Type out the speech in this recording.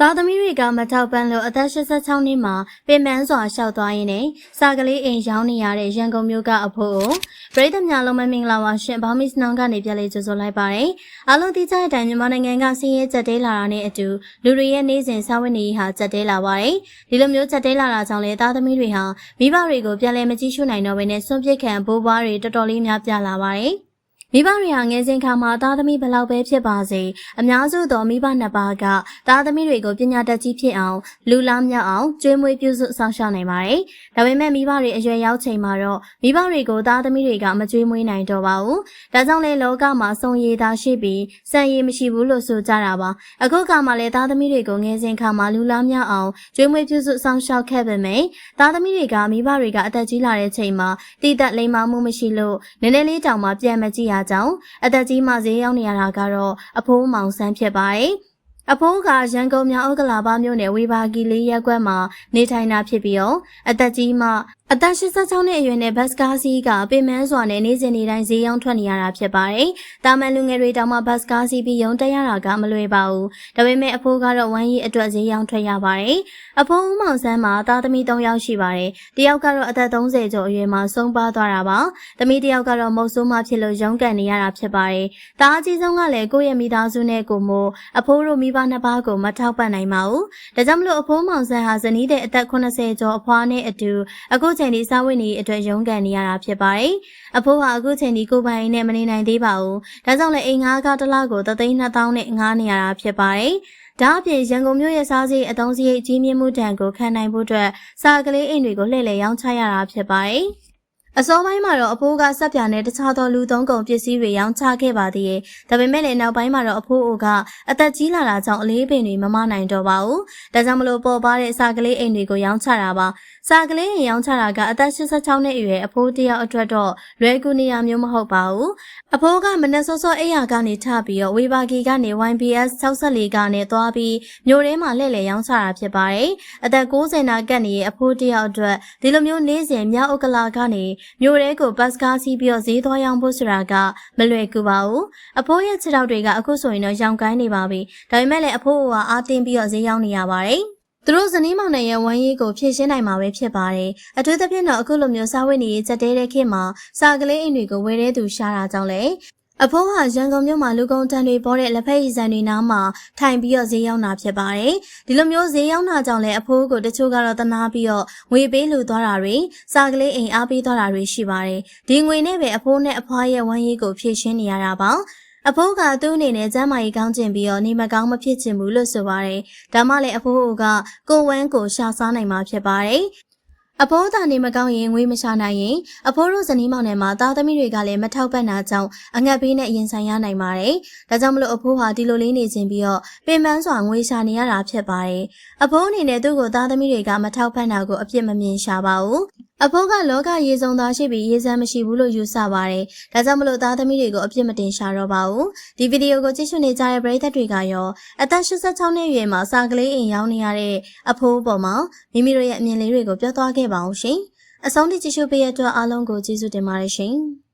သားသမီးတွေကမထောက်ပံ့လို့အသက်86နှစ်မှာပင်ပန်းစွာရှောက်သွားရင်းနဲ့စာကလေးအိမ်ရောင်းနေရတဲ့ရန်ကုန်မြို့ကအဖို့ကိုပရိသတ်များလုံးမမင်္ဂလာပါရှင်ဘောင်မစ်နောင်ကနေပြန်လေးကြိုဆိုလိုက်ပါတယ်အားလုံးသိကြတဲ့အတိုင်းမြန်မာနိုင်ငံကစီးရဲကြက်တဲလာတာနဲ့အတူလူတွေရဲ့နေ့စဉ်စာဝတ်နေရေးဟာကြက်တဲလာပါတယ်ဒီလိုမျိုးကြက်တဲလာတာကြောင့်လေသားသမီးတွေဟာမိဘတွေကိုပြန်လည်မကြည့်ရှုနိုင်တော့ဘဲနဲ့စွန့်ပစ်ခံဘိုးဘွားတွေတော်တော်လေးများပြားလာပါတယ် မိဘတွေဟာငယ်စဉ်ခါမှာသားသမီးဘလောက်ပဲဖြစ်ပါစေအများစုသောမိဘနှစ်ပါးကသားသမီးတွေကိုပညာတတ်ကြီးဖြစ်အောင်လူလားမြောက်အောင်ကျွေးမွေးပြုစုဆောင်ရှောက်နိုင်ပါတယ်။ဒါပေမဲ့မိဘတွေအရွယ်ရောက်ချိန်မှာတော့မိဘတွေကိုသားသမီးတွေကမကျွေးမွေးနိုင်တော့ပါဘူး။ဒါကြောင့်လေလောကမှာစုံရည်သာရှိပြီးစံရည်မရှိဘူးလို့ဆိုကြတာပါ။အခုကမှလည်းသားသမီးတွေကိုငယ်စဉ်ခါမှာလူလားမြောက်အောင်ကျွေးမွေးပြုစုဆောင်ရှောက်ခဲ့ပေမဲ့သားသမီးတွေကမိဘတွေကအသက်ကြီးလာတဲ့ချိန်မှာတည်သက်လိမ္မာမှုမရှိလို့နည်းနည်းလေးတောင်မှပြန်မကြည့်ရကြောင်းအသက်ကြီးမှဈေးရောက်နေရတာကတော့အဖိုးမောင်ဆန်းဖြစ်ပါတယ်။အဖိုးကရန်ကုန်မြောက်ဥက္ကလာပမြို့နယ်ဝေဘာဂီလေးရက်ကွက်မှာနေထိုင်တာဖြစ်ပြီးတော့အသက်ကြီးမှ အသက်86နှစ်အရွယ်နဲ့ဘတ်စကားစီးကပင်မန်းစွာနဲ့နေ့စဉ်နေ့တိုင်းဈေးရောက်ထွက်နေရတာဖြစ်ပါတယ်။တာမန်လူငယ်တွေတောင်မှဘတ်စကားစီးပြီးရုံတက်ရတာကမလွယ်ပါဘူး။ဒါပေမဲ့အဖိုးကတော့ဝမ်းရီအတွက်ဈေးရောက်ထွက်ရပါတယ်။အဖိုးဦးမောင်ဆန်းမှာသားသမီး3ယောက်ရှိပါတယ်။တယောက်ကတော့အသက်30ကျော်အရွယ်မှာဆုံးပါသွားတာပါ။သမီးတယောက်ကတော့မုတ်ဆိုးမှဖြစ်လို့ရုန်းကန်နေရတာဖြစ်ပါတယ်။သားအကြီးဆုံးကလည်းကိုယ့်ရဲ့မိသားစုနဲ့ကိုမို့အဖိုးတို့မိဘနှစ်ပါးကိုမထောက်ပံ့နိုင်ပါဘူး။ဒါကြောင့်မလို့အဖိုးမောင်ဆန်းဟာဇနီးတဲ့အသက်80ကျော်အဖွားနဲ့အတူအခုချိန်ဒီစာဝတ်နေအတွက်ရုန်းကန်နေရတာဖြစ်ပါတယ်။အဖိုးဟာအခုချိန်ဒီကိုပိုင်နဲ့မနေနိုင်သေးပါဘူး။ဒါကြောင့်လည်းအိမ်ငါးကားတစ်လားကိုသသိန်း2000နဲ့ငားနေရတာဖြစ်ပါတယ်။ဒါအပြင်ရန်ကုန်မြို့ရဲ့စားစရိတ်အသုံးစရိတ်ကြီးမြင့်မှုတန်ကိုခံနိုင်ဖို့အတွက်စာကလေးအိမ်တွေကိုလှည့်လည်ရောင်းချရတာဖြစ်ပါတယ်။ အစောပိုင်းမှာတော့အဖိုးကစက်ပြာနဲ့တခြားသောလူသုံးကုန်ပစ္စည်းတွေရောင်းချခဲ့ပါသေးတယ်။ဒါပေမဲ့လည်းနောက်ပိုင်းမှာတော့အဖိုးအိုကအသက်ကြီးလာတာကြောင့်အလေးပင်တွေမမနိုင်တော့ပါဘူး။ဒါကြောင့်မလို့ပေါ်ပါတဲ့စာကလေးအိမ်တွေကိုရောင်းချတာပါ။စာကလေးအိမ်ရောင်းချတာကအသက်86နှစ်အရွယ်အဖိုးတယောက်အတွက်တော့လွယ်ကူနေရမျိုးမဟုတ်ပါဘူး။အဖိုးကမနက်စောစောအိယာကနေထပြီးတော့ဝေဘာဂီကနေ YBS 64ကနေသွားပြီးမြို့ထဲမှာလှည့်လည်ရောင်းချတာဖြစ်ပါတယ်။အသက်60နာကတ်နေရဲ့အဖိုးတယောက်အတွက်ဒီလိုမျိုးနေ့စဉ်မြောက်ဥက္ကလာကနေမြို့ထဲကိုဘတ်စကားစီးပြီးတော့ဈေးသွားရောင်းဖို့ဆိုတာကမလွယ်ကူပါဘူး။အဖိုးရဲ့ခြေထောက်တွေကအခုဆိုရင်တော့ရောင်ကိုင်းနေပါပြီ။ဒါပေမဲ့လည်းအဖိုးကအားတင်းပြီးတော့ဈေးရောင်းနေရပါတယ်။သူတို့ဇနီးမောင်နှံရဲ့ဝမ်းရေးကိုဖြည့်ရှင်းနိုင်မှာပဲဖြစ်ပါတယ်။အထူးသဖြင့်တော့အခုလိုမျိုးစားဝတ်နေရေးစက်တဲတဲ့ခေတ်မှာစာကလေးအိမ်တွေကိုဝယ်တဲ့သူရှားတာကြောင့်လေ အဖိုးဟာရန်ကုန်မြို့မှာလူကုန်တန်းတွေပေါ်တဲ့လက်ဖက်ရည်စံတွေနားမှာထိုင်ပြီးတော့ဈေးရောက်တာဖြစ်ပါတယ်။ဒီလိုမျိုးဈေးရောက်တာကြောင့်လည်းအဖိုးကိုတချို့ကတော့တနာပြီးတော့ငွေပေးလူသွားတာတွေစာကလေးအိမ်အားပေးသွားတာတွေရှိပါတယ်။ဒီငွေနဲ့ပဲအဖိုးနဲ့အဖွားရဲ့ဝမ်းရေးကိုဖြည့်ရှင်းနေရတာပါ။အဖိုးကသူ့အနေနဲ့ကျမ်းမာရေးကောင်းကျင်ပြီးတော့နေမကောင်းမဖြစ်ချင်ဘူးလို့ဆိုပါတယ်။ဒါမှလည်းအဖိုးကကိုဝမ်းကိုရှာစားနိုင်မှာဖြစ်ပါတယ်။ အဖိုးသာနေမကောင်းရင်ငွေမရှာနိုင်ရင်အဖိုးတို့ဇနီးမောင်နဲ့မှာသားသမီးတွေကလည်းမထောက်ပံ့တာကြောင့်အငတ်ဘေးနဲ့ရင်ဆိုင်ရနိုင်ပါတယ်။ဒါကြောင့်မလို့အဖိုးဟာဒီလိုလေးနေခြင်းပြီးတော့ပင်ပန်းစွာငွေရှာနေရတာဖြစ်ပါတယ်။အဖိုးအနေနဲ့သူ့ကိုသားသမီးတွေကမထောက်ပံ့တာကိုအပြစ်မမြင်ရှာပါဘူး။အဖိုးကလောကရေစုံသားရှိပြီးရေစမ်းမရှိဘူးလို့ယူဆပါတယ်။ဒါကြောင့်မလို့သားသမီးတွေကိုအပြစ်မတင်ရှာတော့ပါဘူး။ဒီဗီဒီယိုကိုကြည့်ရှုနေကြတဲ့ပရိသတ်တွေကရောအသက်86နှစ်အရွယ်မှာစာကလေးအိမ်ရောက်နေရတဲ့အဖိုးပေါ်မှာမိမိတို့ရဲ့အမြင်လေးတွေကိုပြောသွားခဲ့ပါအောင်ရှင်။အဆုံးထိကြည့်ရှုပေးရတဲ့အတွက်အားလုံးကိုကျေးဇူးတင်ပါတယ်ရှင်။